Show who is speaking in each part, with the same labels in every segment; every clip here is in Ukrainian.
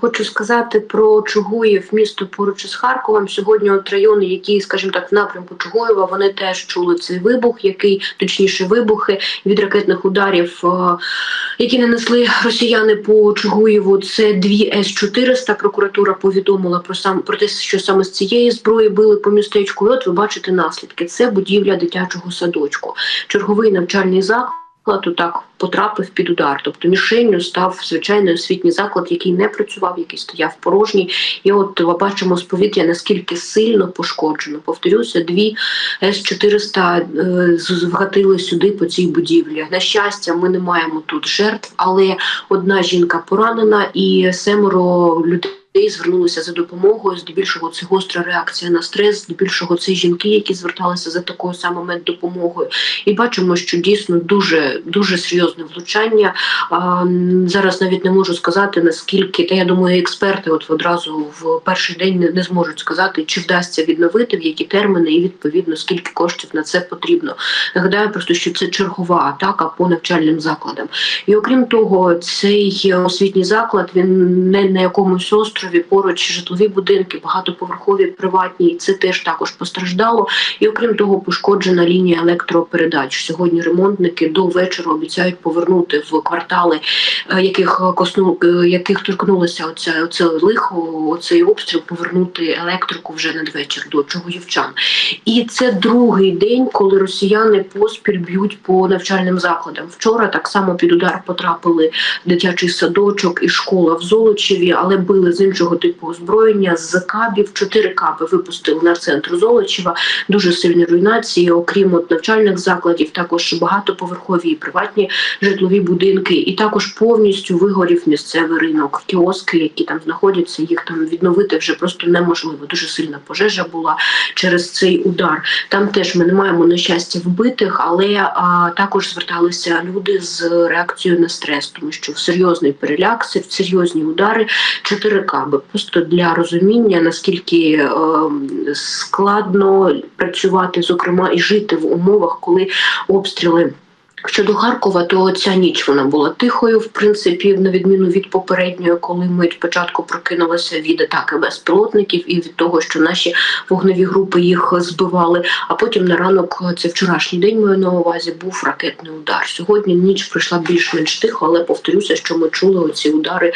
Speaker 1: хочу сказати про Чугуїв, місто поруч із Харковом. Сьогодні от райони, які, скажімо так, в напрямку Чугуєва, вони теж чули цей вибух, який точніше вибухи від ракетних ударів, е, які нанесли росіяни по Чугуєву. Це дві с 400 Прокуратура повідомила про сам про те, що саме з цієї зброї били по містечку. І От ви бачите наслідки. Це будівля дитячого садочку, черговий навчальний заклад. Так потрапив під удар, тобто мішенню став звичайний освітній заклад, який не працював, який стояв порожній. І от бачимо з повітря наскільки сильно пошкоджено. Повторюся, дві с 400 вгатили сюди по цій будівлі. На щастя, ми не маємо тут жертв, але одна жінка поранена і семеро людей. Звернулися за допомогою. Здебільшого це гостра реакція на стрес. Здебільшого це жінки, які зверталися за такою саме допомогою. І бачимо, що дійсно дуже дуже серйозне влучання. А, Зараз навіть не можу сказати наскільки, та я думаю, експерти от одразу в перший день не, не зможуть сказати, чи вдасться відновити в які терміни, і відповідно скільки коштів на це потрібно. Нагадаю, просто що це чергова атака по навчальним закладам. І окрім того, цей освітній заклад він не на якомусь острові острові поруч житлові будинки, багатоповерхові приватні. Це теж також постраждало. І окрім того, пошкоджена лінія електропередач. Сьогодні ремонтники до вечора обіцяють повернути в квартали, е, яких косну е, яких торкнулося оце, оце лихо, оцей обстріл, повернути електрику вже надвечір до Чогоївчан. І це другий день, коли росіяни поспіль б'ють по навчальним закладам. Вчора так само під удар потрапили дитячий садочок і школа в Золочеві, але били з іншого типу озброєння з кабів. Чотири каби випустили на центр Золочева. Дуже сильні руйнації, окрім от навчальних закладів, також багатоповерхові і приватні житлові будинки, і також повністю вигорів місцевий ринок, кіоски, які там знаходяться. Їх там відновити вже просто неможливо. Дуже сильна пожежа була через цей удар. Там теж ми не маємо на щастя вбитих, але а, також зверталися люди з реакцією на стрес, тому що в серйозний переляк, серйозні удари, чотири каби аби просто для розуміння наскільки е, складно працювати, зокрема і жити в умовах, коли обстріли. Щодо Харкова, то ця ніч вона була тихою, в принципі, на відміну від попередньої, коли ми спочатку прокинулися від атаки безпілотників і від того, що наші вогневі групи їх збивали. А потім на ранок, це вчорашній день маю на увазі, був ракетний удар. Сьогодні ніч прийшла більш-менш тихо, але повторюся, що ми чули оці удари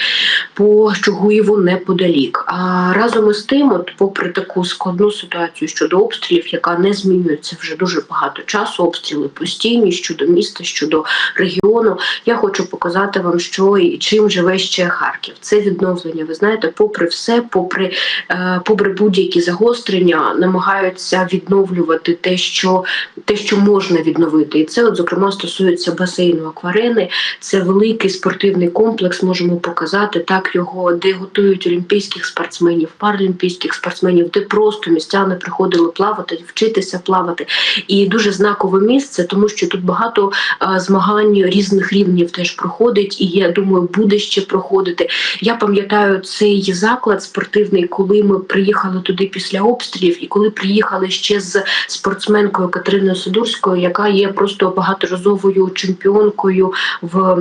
Speaker 1: по Чугуєву неподалік. А разом із тим, от, попри таку складну ситуацію щодо обстрілів, яка не змінюється вже дуже багато часу, обстріли постійні щодо міста міста, щодо регіону. Я хочу показати вам, що і чим живе ще Харків. Це відновлення. Ви знаєте, попри все, попри е, попри будь-які загострення, намагаються відновлювати те, що те, що можна відновити, і це, от зокрема, стосується басейну акварени. Це великий спортивний комплекс. Можемо показати так його, де готують олімпійських спортсменів, паралімпійських спортсменів, де просто містяни приходили плавати, вчитися плавати. І дуже знакове місце, тому що тут багато змагань різних рівнів теж проходить, і я думаю, буде ще проходити. Я пам'ятаю цей заклад спортивний, коли ми приїхали туди після обстрілів, і коли приїхали ще з спортсменкою Катериною Сидурською, яка є просто багаторазовою чемпіонкою в.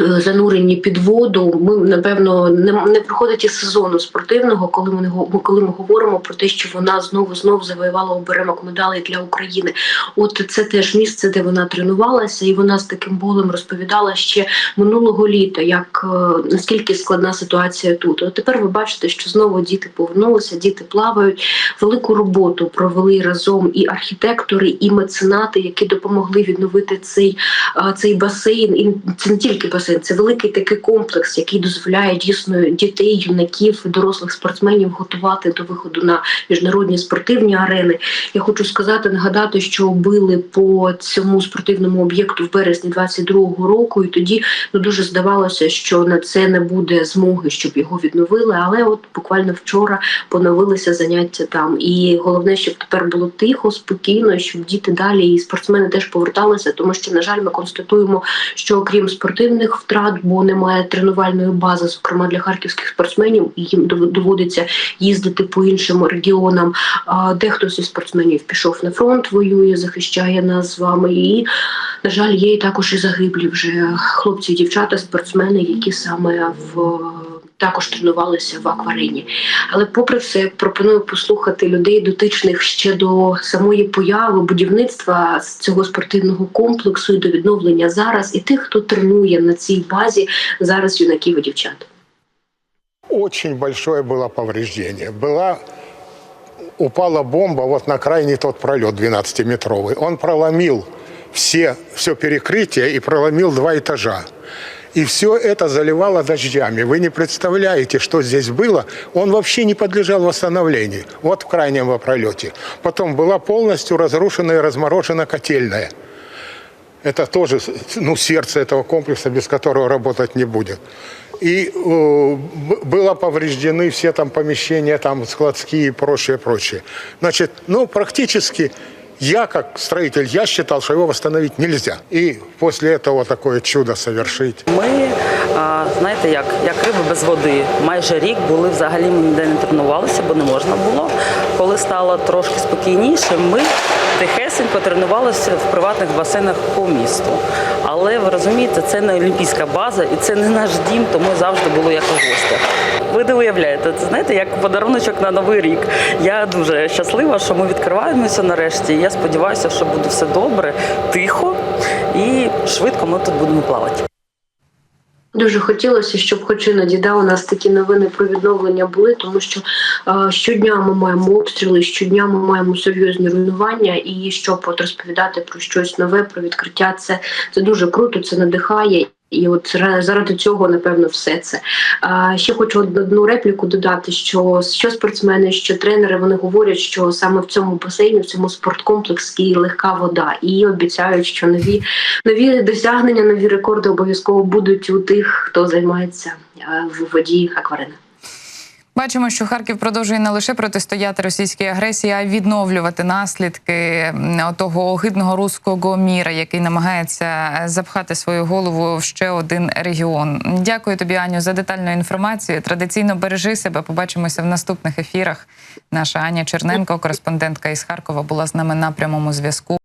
Speaker 1: Е, занурені під воду. Ми напевно не не проходить і сезону спортивного, коли ми коли ми говоримо про те, що вона знову знову завоювала оберемок медалей для України. От це теж місце, де вона тренувалася, і вона з таким болем розповідала ще минулого літа, як е, наскільки складна ситуація тут. От тепер ви бачите, що знову діти повернулися, діти плавають. Велику роботу провели разом і архітектори, і меценати, які допомогли відновити цей, е, цей басейн. І це не тільки басейн, це великий такий комплекс, який дозволяє дійсно дітей, юнаків, дорослих спортсменів готувати до виходу на міжнародні спортивні арени. Я хочу сказати, нагадати, що били по цьому спортивному об'єкту в березні 22-го року, і тоді ну дуже здавалося, що на це не буде змоги, щоб його відновили. Але от буквально вчора поновилися заняття там. І головне, щоб тепер було тихо, спокійно, щоб діти далі і спортсмени теж поверталися, тому що на жаль, ми констатуємо, що окрім спортивних матеріальних втрат, бо немає тренувальної бази, зокрема для харківських спортсменів. і Їм доводиться їздити по іншим регіонам. Дехто зі спортсменів пішов на фронт, воює, захищає нас з вами. І на жаль, є і також і загиблі вже хлопці, дівчата, спортсмени, які саме в також тренувалися в акварені. Але, попри все, пропоную послухати людей, дотичних ще до самої появи будівництва з цього спортивного комплексу і до відновлення зараз, і тих, хто тренує на цій базі зараз юнаків і дівчат.
Speaker 2: Очень большое было повреждение. Была упала бомба вот на крайний тот пролет 12-метровый. Он проломил все, все перекрытие и проломил два этажа. И все это заливало дождями. Вы не представляете, что здесь было. Он вообще не подлежал восстановлению. Вот в крайнем пролете. Потом была полностью разрушена и разморожена котельная. Это тоже ну, сердце этого комплекса, без которого работать не будет. И э, было повреждены все там помещения, там складские и прочее, прочее. Значит, ну, практически я, как строитель, я считал, что его восстановить нельзя. И после этого такое чудо совершить.
Speaker 3: Ми, а, знаєте, як, як риби без води. Майже рік були взагалі ми ніде не тренувалися, бо не можна було. Коли стало трошки спокійніше, ми тихесенько тренувалися в приватних басейнах по місту. Але ви розумієте, це не олімпійська база і це не наш дім, тому завжди було як у. Ви не уявляєте, це знаєте, як подаруночок на новий рік. Я дуже щаслива, що ми відкриваємося нарешті. Я сподіваюся, що буде все добре, тихо і швидко ми тут будемо плавати.
Speaker 1: Дуже хотілося, щоб хоч іноді да, у нас такі новини про відновлення були, тому що е, щодня ми маємо обстріли, щодня ми маємо серйозні руйнування, і щоб от розповідати про щось нове, про відкриття, це, це дуже круто, це надихає. І от ра- заради цього, напевно, все це. А, ще хочу одну репліку додати: що що спортсмени, що тренери вони говорять, що саме в цьому басейні, в цьому спорткомплексі легка вода, і обіцяють, що нові нові досягнення, нові рекорди обов'язково будуть у тих, хто займається в воді акварина.
Speaker 4: Бачимо, що Харків продовжує не лише протистояти російській агресії, а й відновлювати наслідки того огидного руського міра, який намагається запхати свою голову в ще один регіон. Дякую тобі, Аню, за детальну інформацію. Традиційно бережи себе. Побачимося в наступних ефірах. Наша Аня Черненко, кореспондентка із Харкова, була з нами на прямому зв'язку.